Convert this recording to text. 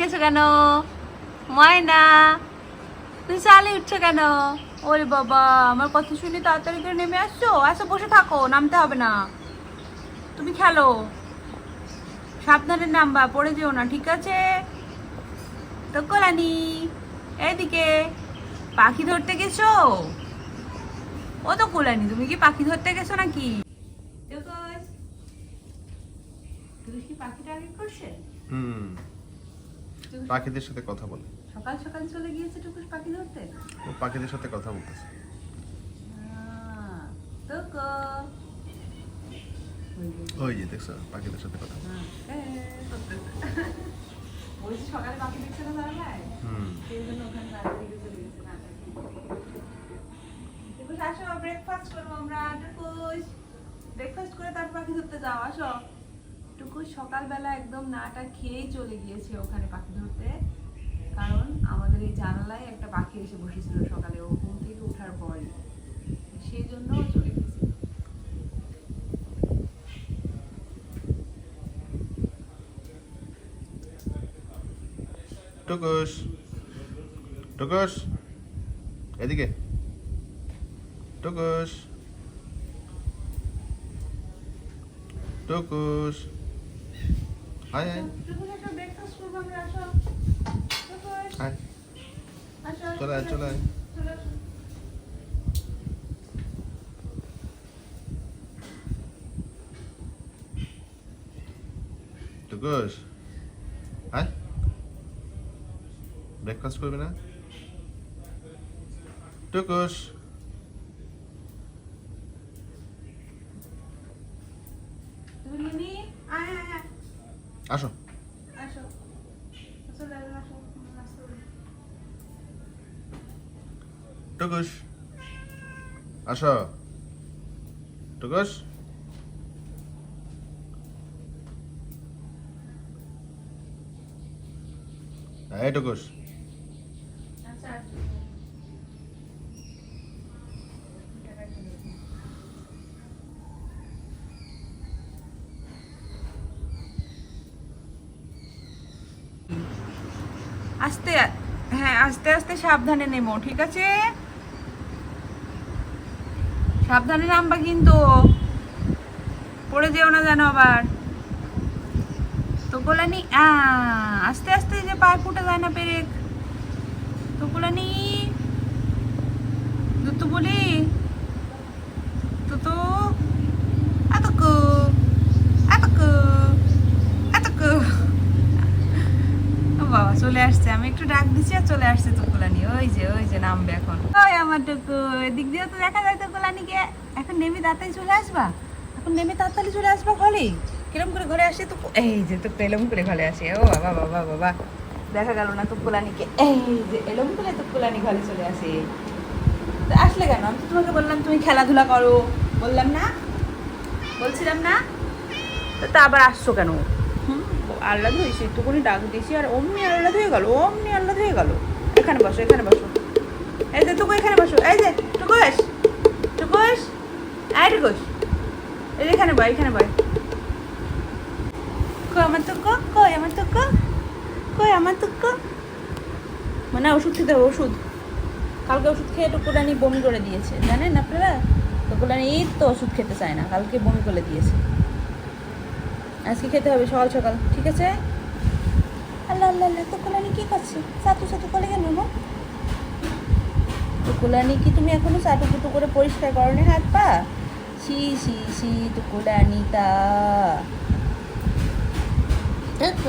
গেছো কেন? ময়না তুমি চালে উঠছো কেন? ওরে বাবা আমার কথা শুনে তাড়াতাড়ি করে নেমে আসছো? আসো বসে থাকো নামতে হবে না। তুমি খেলো। সাবধানে নামবা পড়ে যেও না ঠিক আছে? তো কলানি এইদিকে পাখি ধরতে গেছো? ও তো কোলানি তুমি কি পাখি ধরতে গেছো নাকি? টুকুস, টুকুস কি পাখি টার্গেট করছে হুম। পাখিদের সাথে কথা বলে। সকাল সকাল চলে গিয়েছে টুকুস পাখি ধরতে? ও পাখিদের সাথে কথা বলতেছে। ওই যে, ওই দেখছ পাখিদের সাথে কথা বলে। হ্যাঁ, এ, করতেছে। সকালে পাখি দেখছে না দাঁড়ায় হুম। সেই জন্য ওখানে চলে গেছে না আসো ব্রেকফাস্ট করব আমরা টুকুস। ব্রেকফাস্ট করে তারপর পাখি ধরতে যাও আসো। টুকুস সকালবেলা একদম নাটা খেয়েই চলে গিয়েছে ওখানে পাখি ধরতে। কারণ আমাদের এই জানালায় একটা পাখি এসে বসেছিল সকালে, ও ঘুম থেকে ওঠার পরে সেই জন্য চলে গেছে এদিকে। টুকুস টুকুস। চলে আয়। চলে আয়, চলে আসো। টুকুস আয়। ব্রেকফাস্ট করবে না? টুকুস তুমি আয় আয় আয়। আসো। টুকুস আসো টুকুস এই টুকুস আচ্ছা আসো। আস্তে হ্যাঁ আস্তে আস্তে সাবধানে নেমো, ঠিক আছে? সাবধানে নামবা কিন্তু। পড়ে যেও না যেন আবার। তো গোলানি আ, আস্তে আস্তে যে পায়ে ফুটে যায় না পেরেক। তো গোলানি দুতু বলি। তুতু এতকু এতকু এতকু ও বাবা চলে আসছে আমি একটু ডাক দিছি আর চলে আসছে টুকুলানি ওই যে ওই যে নামবে এখন। ওই আমার টুকু, এদিক দিয়ে তো দেখা যায় টুকুলানিকে এখন নেমে তাড়াতাড়ি চলে আসবা? এখন নেমে তাড়াতাড়ি চলে আসবা ঘরে? কিরম করে ঘরে আসে তো এই যে তো এলম করে ঘরে আসে। ও বাবা বাবা বাবা দেখা গেল না টুকুলানিকে এই যে এলম করে টুকুলানি ঘরে চলে আসে। আসলে কেন? আমি তো তোমাকে বললাম, তুমি খেলাধুলা করো। বললাম না। বলছিলাম না। তা আবার আসছো কেন? আল্লাহ হয়েছে, একটুখানি ডাক দিয়েছি, আর অমনি আল্লাহ হয়ে গেল, অমনি আল্লাহ হয়ে গেল। এখানে বসো এখানে বসো। এই যে, টুকু, এখানে বসো। এই যে টুকুস টুকুস এই টুকুস এই যে, এখানে বয় এখানে বয়। কই আমার টুকু? কই আমার টুকু? কই আমার টুকু? মানে ওষুধ খেতে হবে, ওষুধ। কালকে ওষুধ খেয়ে টুকুরানি বমি করে দিয়েছে। জানেন আপনারা? টুকুরানি এই তো ওষুধ খেতে চায় না, কালকে বমি করে দিয়েছে। আজকে খেতে হবে সকাল সকাল ঠিক আছে? আল্লাহ আল্লাহ আল্লাহ তো কোলানি কী করছে? সাতু সাতু করে গেল না কোলানি কি তুমি এখনও সাটু কুটু করে পরিষ্কার করো করনি? হাত পা? সি সি সি তুকুলানি তা। এত